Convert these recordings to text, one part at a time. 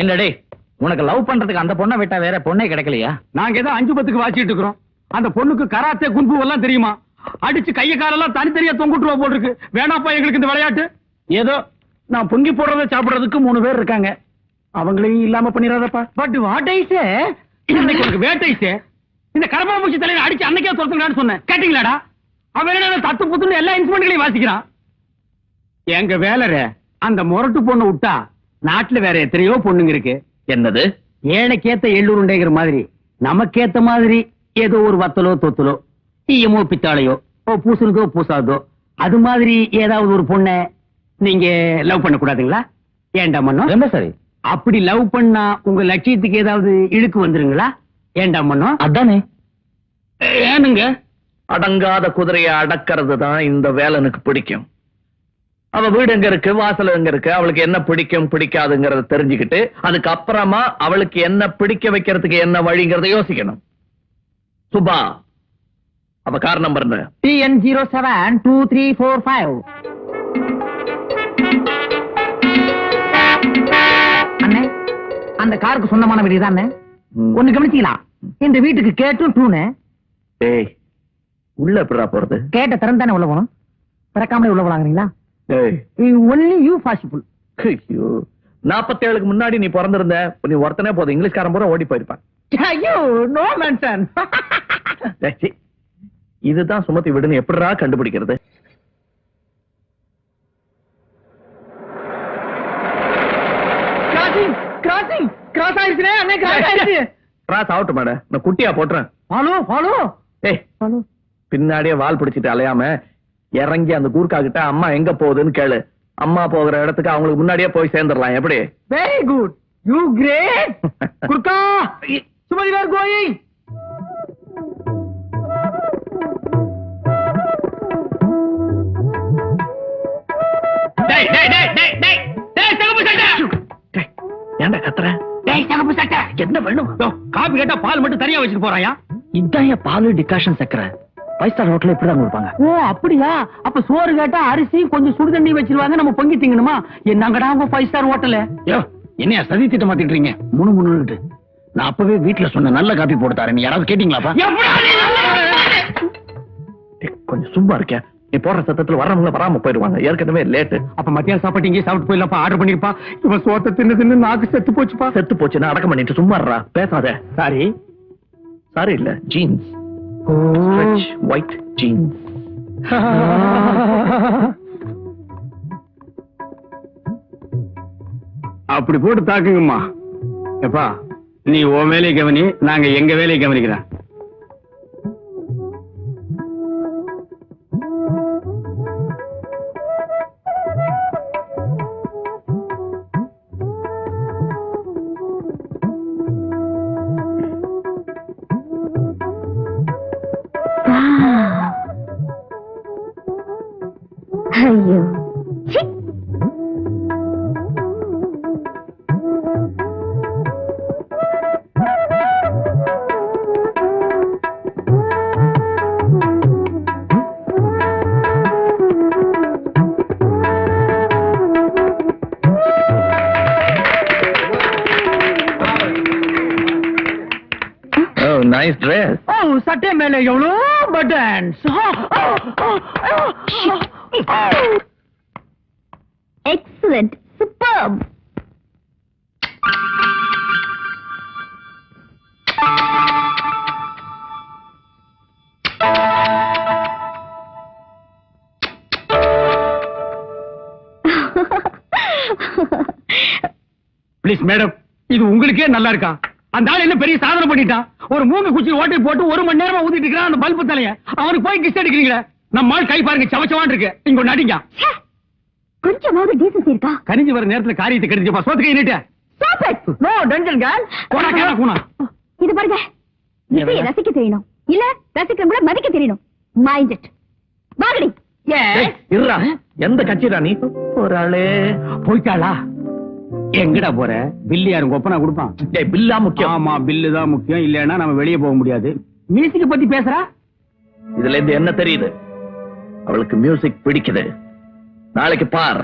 என்னடே உனக்கு லவ் பண்றதுக்கு அந்த பொண்ணை விட்டா வேற பொண்ணே கிடைக்கலையா? நாங்க ஏதோ அஞ்சு பத்துக்கு வாசிட்டு இருக்கிறோம். அந்த பொண்ணுக்கு கராத்தே குன்பு எல்லாம் தெரியுமா? அடிச்சு கைய காலெல்லாம் தனித்தனியா தொங்குட்டுவா போட்டிருக்கு வேணாப்பா எங்களுக்கு இந்த விளையாட்டு. ஏதோ நான் பொங்கி போடுறத சாப்பிடுறதுக்கு மூணு பேர் இருக்காங்க. அவங்களையும் இல்லாம பண்ணிடாதப்பா. பட் வாட் ஐ சே இன்னைக்கு உனக்கு வேட்டைசே இந்த கரப்பாம்பூச்சி தலையில அடிச்சு அன்னைக்கே துரத்துங்கடான்னு சொன்னேன். கேட்டீங்களாடா? அவன் என்ன தத்து புத்துன்னு எல்லா இன்ஸ்ட்ருமெண்ட்களையும் வாசிக்கிறான்? எங்க வேலர அந்த முரட்டு பொண்ணு விட்டா நாட்டுல வேற எத்தனையோ பொண்ணுங்க இருக்கு. என்னது? ஏழைக்கேத்த எள்ளுருண்டைங்கிற மாதிரி. நமக்கேத்த மாதிரி ஏதோ ஒரு வத்தலோ தொத்தலோ ஈயமோ பித்தாளையோ ஓ பூசுனதோ பூசாதோ அது மாதிரி ஏதாவது ஒரு பொண்ணை நீங்க லவ் பண்ண கூடாதுங்களா? ஏண்டா மன்னோ? ரொம்ப சரி? அப்படி லவ் பண்ணா உங்க லட்சியத்துக்கு ஏதாவது இழுக்கு வந்துருங்களா? ஏண்டா மன்னோ? அதானே. ஏனுங்க? அடங்காத குதிரையை அடக்கிறது தான் இந்த வேலனுக்கு பிடிக்கும். அவ வீடு எங்க இருக்கு? வாசல் எங்க இருக்கு? அவளுக்கு என்ன பிடிக்கும் பிடிக்காதுங்கறத தெரிஞ்சுக்கிட்டு அதுக்கு அப்புறமா அவளுக்கு என்ன பிடிக்க வைக்கிறதுக்கு என்ன வழிங்கறத யோசிக்கணும். சுபா அவ car number TN zero seven two three four five அண்ணே அந்த காருக்கு சொந்தமான வீடு தானே. ஒண்ணு கவனிச்சீங்களா? இந்த வீட்டுக்கு கேட்டும் டூனு. டேய் உள்ள எப்படிடா போறது? கேட்ட திறந்தானே உள்ள போகணும்? திறக்காமலே உள்ள போலாங்கிறீங்களா? ஒன்லி யூ பாசிபிள் ஐயோ. நாப்பத்தேழுக்கு முன்னாடி நீ பிறந்திருந்த நீ ஒருத்தனே போதும். இங்கிலீஷ்காரன் பூரா ஓடி போயிருப்பான். ஐயோ நோ மென்ஷன். இதுதான் சுமத்தி விடுன்னு எப்படிடா கண்டுபிடிக்கிறது? கிராசிங் கிராசிங் கிராஸ் ஆயிடுச்சுனே அண்ணே கிராஸ் ஆயிடுச்சு. ராஸ் ஆகட்டும் மேடம் நான் குட்டியா போட்டுறேன். ஃபாலோ ஃபாலோ ஏய். பின்னாடியே வால் பிடிச்சிட்டு அலையாம இறங்கி அந்த கூர்க்கா கிட்ட அம்மா எங்க போகுதுன்னு கேளு. அம்மா போகிற இடத்துக்கு அவங்களுக்கு முன்னாடியே போய் சேர்ந்துடலாம். எப்படி? Very good you great Gurkha! Sumathi where going டேய் டேய் டேய் டேய் டேய் டேய் தகப்பு சட்டை! டேய், ஏன்டா கத்துற? டேய் சட்டை! என்ன வேணும் யோ, காபி கேட்டா பால் மட்டும் தனியா வச்சுட்டு போறாயா? இதான் என் பாலு டிகாஷன் சக்கரை. ஃபைவ் ஸ்டார் ஹோட்டல்ல இப்படிதான் கொடுப்பாங்க. ஓ அப்படியா? அப்ப சோறு கேட்டா அரிசி கொஞ்சம் சுடு தண்ணி வச்சிருவாங்க நம்ம பொங்கி திங்கணுமா? என்னங்கடா உங்க ஃபைவ் ஸ்டார் ஹோட்டலு யோ என்னையா சதி திட்டம் மாத்திட்டு முணு முணுட்டு நான் அப்பவே வீட்டுல சொன்ன நல்ல காப்பி போட்டு தரேன். நீ யாராவது கேட்டீங்களாப்பா? கொஞ்சம் சும்மா இருக்க நீ போடுற சத்தத்துல வர்றவங்க வராம போயிடுவாங்க. ஏற்கனவே லேட்டு அப்ப மத்தியான சாப்பாட்டு இங்கே சாப்பிட்டு போயிடலாம்ப்பா. ஆர்டர் பண்ணிருப்பா. இவன் சோத்த தின்னு தின்னு நாக்கு செத்து போச்சுப்பா. செத்து போச்சுன்னா அடக்கம் பண்ணிட்டு சும்மா பேசாத. சாரி சாரி இல்ல. ஜீன்ஸ் ஒயிட் ஜீன்ஸ் அப்படி போட்டு தாக்குங்கம்மா. எப்பா நீ உன் வேலையை கவனி நாங்க எங்க வேலையை கவனிக்கிறேன் மேல எவ்வளோ buttons excellent super please madam இது உங்களுக்கே நல்லா இருக்கா? அந்த ஆள் என்ன பெரிய சாதனை பண்ணிட்டான்? ஒரு மூணு குச்சி ஓட்டை போட்டு ஒரு மணி நேரமா ஊத்திட்டு இருக்கிறான் அந்த பல்பு தலைய. அவனுக்கு போய் கிஸ் அடிக்கிறீங்களே. நம்ம ஆள் கை பாருங்க சவச்சவான் இருக்கு. இங்க ஒண்ணு அடிங்க. கொஞ்சமாவது டீசன்சி இருக்கா? கரிஞ்சு வர நேரத்துல காரியத்தை கடிஞ்சப்பா சோத்து கை நீட்டு. Stop it. No dungeon girl போடா கேள கூனா இது பாருங்க. இசையை ரசிக்க தெரியணும். இல்ல ரசிக்கிறவங்கள மதிக்க தெரியணும். மைண்ட் இட் வாங்கடி இருடா. எந்த கட்சிடா நீ? ஒரு ஆளு. போயிட்டாளா? எங்கடா போற? பில்லு யாரும் ஒப்பனா கொடுப்பான். பில்லா முக்கியம். ஆமா பில்லு தான் முக்கியம். இல்லைன்னா நம்ம வெளியே போக முடியாது. மியூசிக் பத்தி பேசுறா? இதுல இருந்து என்ன தெரியுது? அவளுக்கு மியூசிக் பிடிக்குது. நாளைக்கு பார்.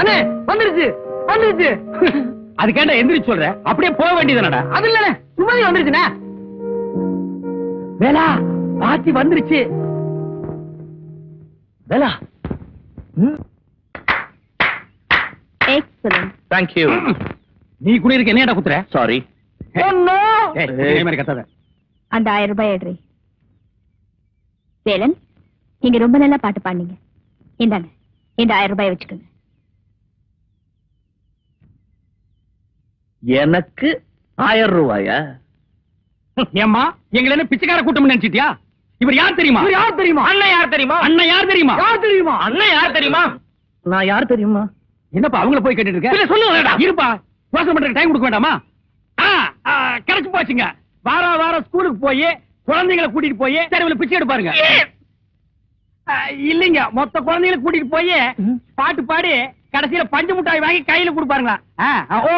அண்ணே வந்துருச்சு. வந்துருச்சு. அதுக்கேண்டா எந்திரிச்சு சொல்ற? அப்படியே போக வேண்டியதுனடா அது இல்ல சும்மாவே வந்துருச்சுண்ணா. வேலா பாத்தி வந்துருச்சு. வேலா. எக்ஸலன்ட் தேங்க்யூ நீ கூட இருக்க என்னடா குத்துற சாரி அந்த ஆயிரம் ரூபாய் எடுறி. வேலன் நீங்க ரொம்ப நல்லா பாட்டு பாடுனீங்க. இந்தாங்க இந்த ஆயிரம் ரூபாய் வச்சுக்கோங்க. எனக்கு ஆயிரம் ரூபாயா? ஏம்மா எங்களை என்ன பிச்சைக்கார கூட்டம் நினைச்சிட்டியா? இவர் யார் தெரியுமா? யார் தெரியுமா? அண்ணன் யார் தெரியுமா? அண்ணன் யார் தெரியுமா? யார் தெரியுமா? அண்ணன் யார் தெரியுமா? நான் யார் தெரியுமா? என்னப்பா அவங்கள போய் கேட்டுட்டு இருக்க? இல்ல சொல்லுங்க இருப்பா யோசனை பண்றதுக்கு டைம் கொடுக்க வேண்டாமா? கிடைச்சு போச்சுங்க. வார வாரம் ஸ்கூலுக்கு போய் குழந்தைகளை கூட்டிட்டு போய் தெருவில் பிச்சை எடுப்பாருங்க. இல்லைங்க மொத்த குழந்தைகளை கூட்டிட்டு போய் பாட்டு பாடி கடைசியில பஞ்சு மிட்டாய் வாங்கி கையில கொடுப்பாருங்களா? ஓஹோ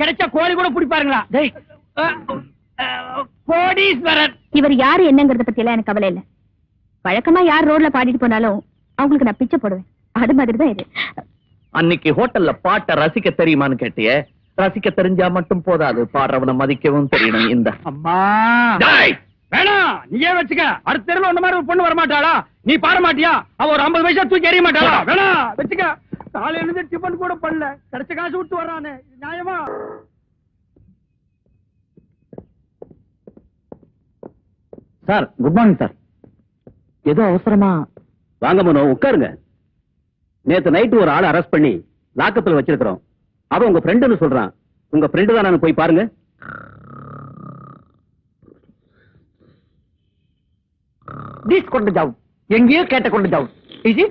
கிடைச்சா கோழி கூட பிடிப்பாருங்களா? கோடீஸ்வரன் இவர் யாரு என்னங்கறத பத்தி எல்லாம் எனக்கு கவலை இல்ல. வழக்கமா யார் ரோட்ல பாடிட்டு போனாலும் அவங்களுக்கு நான் பிச்சை போடுவேன். அது மாதிரி தான் இது. அன்னைக்கு ஹோட்டல்ல பாட்டை ரசிக்க தெரியுமான்னு கேட்டியே? ரசிக்க தெரிஞ்சா மட்டும் போதாது. பாடுறவனை மதிக்கவும் தெரியணும் இந்த. அம்மா! வேணாம்! நீயே வச்சுக்க. அடுத்த தெருவில் ஒண்ணு மாதிரி பொண்ணு வர மாட்டாளா நீ பாட மாட்டியா? அவ ஒரு ஐம்பது பைசா தூக்கி எறிய மாட்டாளா? வேணாம்! வச்சுக்க. காலையில இருந்து டிபன் கூட பண்ணல. கிடைச்ச காசு விட்டு வர்றானே. நியாயமா? Sir good morning sir. ஏதோ அவசரமா வாங்க மனோ உட்காருங்க. நேத்து நைட்டு ஒரு ஆளை அரெஸ்ட் பண்ணி லாக்கத்துல வச்சிருக்கிறோம். அவன் உங்க ஃப்ரெண்டுன்னு சொல்றான். உங்க ஃப்ரெண்டு தான் போய் பாருங்க. கொண்டு ஜாவ். எங்கேயோ கேட்ட கொண்டு ஜாவ். இது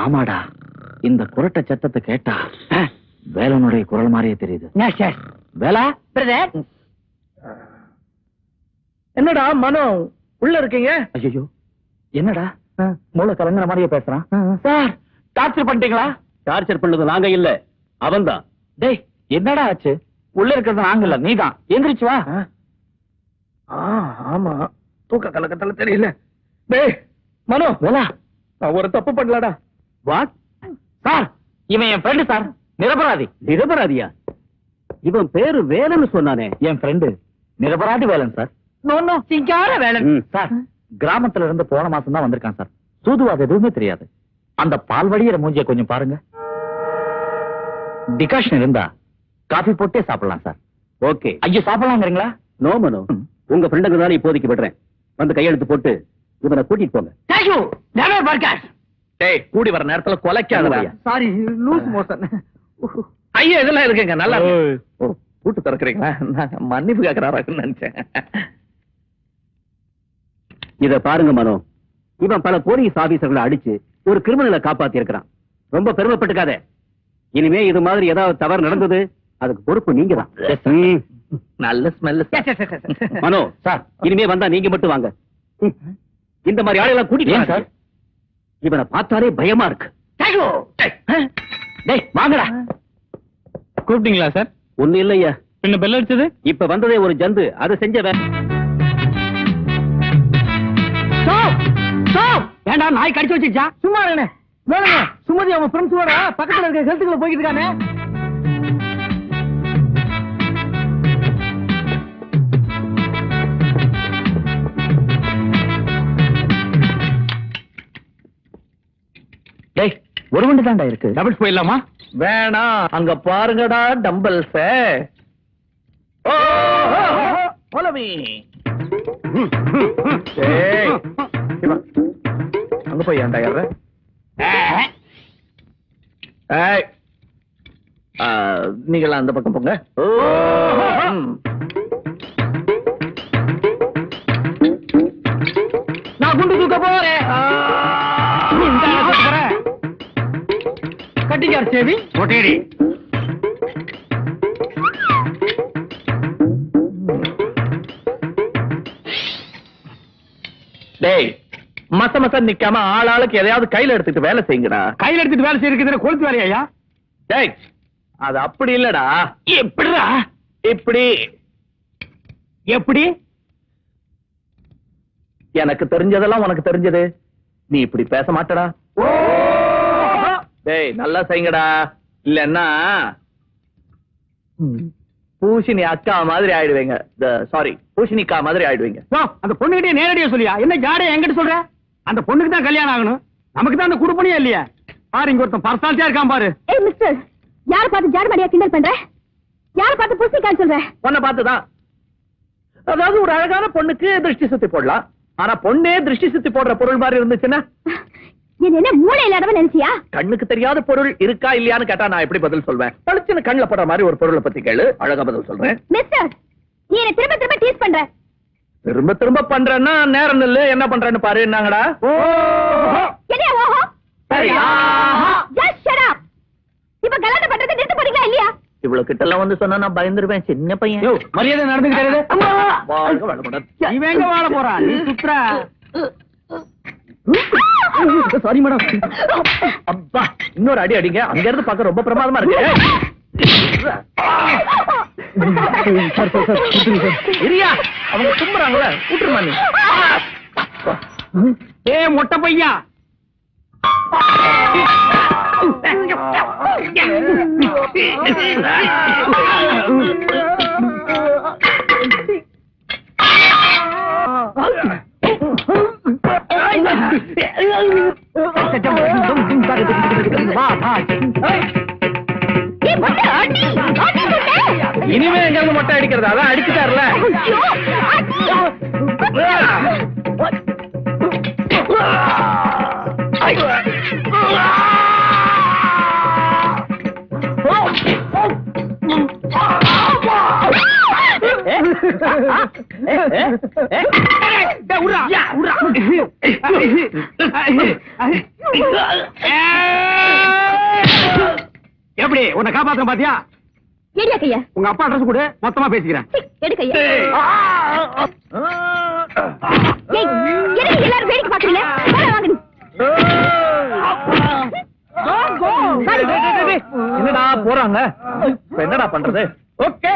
ஆமாடா. இந்த குரட்ட சத்தத்தை கேட்டா வேலனுடைய குரல் மாதிரியே தெரியுது. வேலா? பிரதர் என்னடா மனோ? உள்ள இருக்கீங்க? ஐயோ என்னடா? மூளை கலங்குற மாதிரியே பேசுறான். சார் டார்ச்சர் பண்ணிட்டீங்களா? டார்ச்சர் பண்ணது நாங்க இல்ல. அவன்தான் டேய் என்னடா ஆச்சு? உள்ள இருக்கிறது நாங்க இல்ல நீதான் எந்திரிச்சு வா. ஆமா. தூக்க கலக்கத்துல தெரியல. டேய் மனோ. வேலா. நான் ஒரு தப்பு பண்ணலடா. வாட்? சார் இவன் என் ஃப்ரெண்டு சார். நிரபராதி. நிரபராதியா? இவன் பேரு வேலன்னு சொன்னானே. என் ஃப்ரெண்டு நிரபராதி வேலன் சார். நோ நோ சிங்கார வேலை. சார். கிராமத்துல இருந்து போன மாசம் தான் வந்திருக்கான் சார். சூதுவாது எதுவுமே தெரியாது. அந்த பால் வடிகிற மூஞ்சிய கொஞ்சம் பாருங்க. டிகாஷன் இருந்தா காபி போட்டே சாப்பிடலாம் சார். ஓகே. ஐயோ சாப்பிடலாங்கிறீங்களா நோ மனோ உங்க ஃப்ரெண்டுக்கு தான் இப்போதைக்கு விடுறேன். வந்து கையெழுத்து போட்டு இவனை கூட்டிட்டு போங்க. தேங்க்யூ நெவர் பர்காஷ் டேய் கூடி வர நேரத்துல கொலைக்காதடா. சாரி லூஸ் மோஷன் ஐயா இதெல்லாம் இருக்குங்க நல்லா கூட்டு திறக்கிறீங்களா? மன்னிப்பு கேட்கறாருன்னு நினைச்சேன். இத பாருங்க மனோ. இவன் பல போலீஸ் ஆபீசர்களை அடிச்சு ஒரு கிரிமினலை காப்பாத்தி இருக்கிறான் ரொம்ப பெருமைப்பட்டுக்காத. இனிமே இது மாதிரி ஏதாவது தவறு நடந்தது அதுக்கு பொறுப்பு நீங்க தான். நல்ல ஸ்மெல் மனோ சார் இனிமே வந்தா நீங்க மட்டும் வாங்க. இந்த மாதிரி ஆளெல்லாம் கூட்டிட்டு. சார்? இவனை பார்த்தாலே பயமா இருக்கு. வாங்கடா. கூப்பிட்டீங்களா சார் ஒண்ணு இல்லையா. என்ன பெல் அடிச்சது? இப்ப வந்ததே ஒரு ஜந்து அதை செஞ்ச ஏண்டா நாய் கடிச்சு வச்சிருச்சா? சும்மா இருங்க வேணுங்க. சுமதி அவன் ஃப்ரெண்ட்ஸோட பக்கத்துல இருக்க ஹெல்த்துக்குள்ள போய்கிட்டு இருக்கானே. டேய் ஒரு வண்டி தான்டா இருக்கு. டபுள்ஸ் போயிடலாமா? வேணாம் அங்க பாருங்கடா டம்பல்ஸ் அங்க போய் ஏன்டா ஏற? நீங்களாம் அந்த பக்கம் போங்க. நான் குண்டு தூக்க போறேன். கட்டிக்கார் சேவி. ஒட்டேடி டேய் மச மச நிக்காம ஆளாளுக்கு எதையாவது கையில எடுத்துட்டு வேலை செய்யுங்கடா. கையில எடுத்துட்டு வேலை செய்யறதுக்கு கொளுத்து வேலையா டேய் அது அப்படி இல்லடா. எப்படிடா? இப்படி எப்படி? எனக்கு தெரிஞ்சதெல்லாம் உனக்கு தெரிஞ்சது. நீ இப்படி பேச மாட்டடா. டேய் நல்லா செய்யுங்கடா. இல்லன்னா பூஷினி அக்கா மாதிரி ஆயிடுவீங்க. சாரி பூஷணிக்கா மாதிரி ஆயிடுவீங்க. அந்த பொண்ணுகிட்டே நேரடியா சொல்லியா? என்ன ஜாடைய என்கிட்ட சொல்ற? அந்த பொண்ணுக்கு தான் கல்யாணம் ஆகணும். நமக்கு தான் அந்த குடுப்பனையே இல்லையா? பாரு இங்க ஒருத்தன் பர்சாலிட்டியா இருக்கான் பாரு. ஏய் மிஸ்டர் யார பார்த்து ஜாடுமடியா கிண்டல் பண்ற? யார பார்த்து புசிக்கான்னு சொல்ற? பொண்ணை பார்த்துதான் அதாவது ஒரு அழகான பொண்ணுக்கு திருஷ்டி சுத்தி போடலாம். ஆனா பொண்ணே திருஷ்டி சுத்தி போடுற பொருள் மாதிரி இருந்துச்சுன்னா? என்ன என்ன மூளை இல்லாதவன் நினைச்சியா? கண்ணுக்கு தெரியாத பொருள் இருக்கா இல்லையான்னு கேட்டா நான் எப்படி பதில் சொல்வேன்? பளிச்சுன்னு கண்ணுல போடுற மாதிரி ஒரு பொருளை பத்தி கேளு. அழகா பதில் சொல்றேன். மிஸ்டர் நீ என்ன திரும்ப திரும்ப டீஸ் பண்ற. திரும்ப திரும்ப பண்றேன்னா நேரம் நில்லு. என்ன பண்றேன்னு பாரு என்னங்கடா? இப்ப கல்யாணம் பண்றது நிறுத்த போறீங்களா இல்லையா? இவ்வளவு கிட்ட எல்லாம் வந்து சொன்னா நான் பயந்துருவேன் சின்ன பையன். மரியாதை எங்க வாழ போறான் சாரி மேடம் அப்பா இன்னொரு அடி அடிங்க. அங்க இருந்து பார்க்க ரொம்ப பிரமாதமா இருக்கு. இரியா அவங்க தும்புறாங்களே விட்டுருமா நீ? ஏ மொட்டை பையா? இனிமே எங்க இருந்து மொட்டை அடிக்கிறது அதான் அடிச்சுட்டாருல. எப்படி உன்னை காப்பாத்த பாத்தியா எடியா கைய உங்க அப்பா அட்ரஸ் கொடு மொத்தமா பேசிக்கிறேன் எடு கைய ஏய் எதுக்கு எல்லாரும் வேடிக்கை பாக்குறீங்க. என்னடா போறாங்க என்னடா பண்றது ஓகே